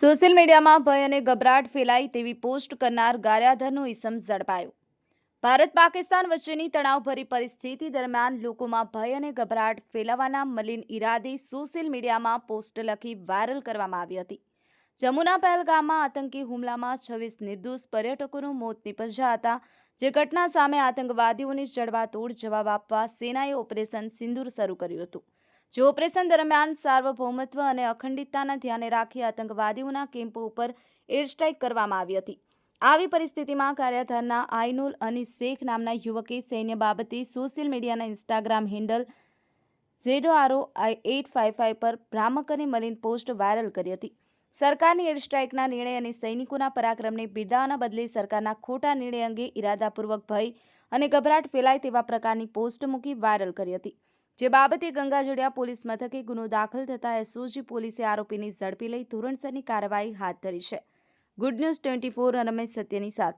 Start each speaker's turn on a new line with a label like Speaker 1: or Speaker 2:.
Speaker 1: Social મીડિયામાં ભય અને ગભરાટ ફેલાય તેવી પોસ્ટ કરનાર ગાર્યાધરનો ઇસમ ઝડપાયો. ભારત પાકિસ્તાન વચ્ચેની તણાવભરી પરિસ્થિતિ દરમિયાન લોકોમાં ભય અને ગભરાટ ફેલાવવાના મલિન ઈરાદે સોશિયલ મીડિયામાં પોસ્ટ લખી વાયરલ કરવામાં આવી હતી. જમ્મુના પહેલગામમાં આતંકી હુમલામાં છવ્વીસ નિર્દોષ પર્યટકોનું મોત નિપજ્યા હતા, જે ઘટના સામે આતંકવાદીઓને જડબાતોડ જવાબ આપવા સેનાએ ઓપરેશન સિંદૂર શરૂ કર્યું હતું. જે ઓપરેશન દરમિયાન સાર્વભૌમત્વ અને અખંડિતતાના ધ્યાને રાખી આતંકવાદીઓના કેમ્પો ઉપર એરસ્ટ્રાઇક કરવામાં આવી હતી. આવી પરિસ્થિતિમાં કાર્યાધારના આઈનુલ અનીસ શેખ નામના યુવકે સૈન્ય બાબતે સોશિયલ મીડિયાના ઇન્સ્ટાગ્રામ હેન્ડલ ઝેડો આરો એઇટ ફાઇવ ફાઇવ પર ભ્રામક અને મલિન પોસ્ટ વાયરલ કરી હતી. સરકારની એર સ્ટ્રાઇકના નિર્ણય અને સૈનિકોના પરાક્રમને બિરદાવાના બદલે સરકારના ખોટા નિર્ણય અંગે ઇરાદાપૂર્વક ભય અને ગભરાટ ફેલાય તેવા પ્રકારની પોસ્ટ મૂકી વાયરલ કરી હતી. જે બાબતે ગંગાજળિયા પોલીસ મથકે ગુનો દાખલ થતાં એસઓજી પોલીસે આરોપીને ઝડપી લઈ ધોરણસરની કાર્યવાહી હાથ ધરી છે. ગુડ ન્યૂઝ ટ્વેન્ટી ફોર અને સત્યની સાથે.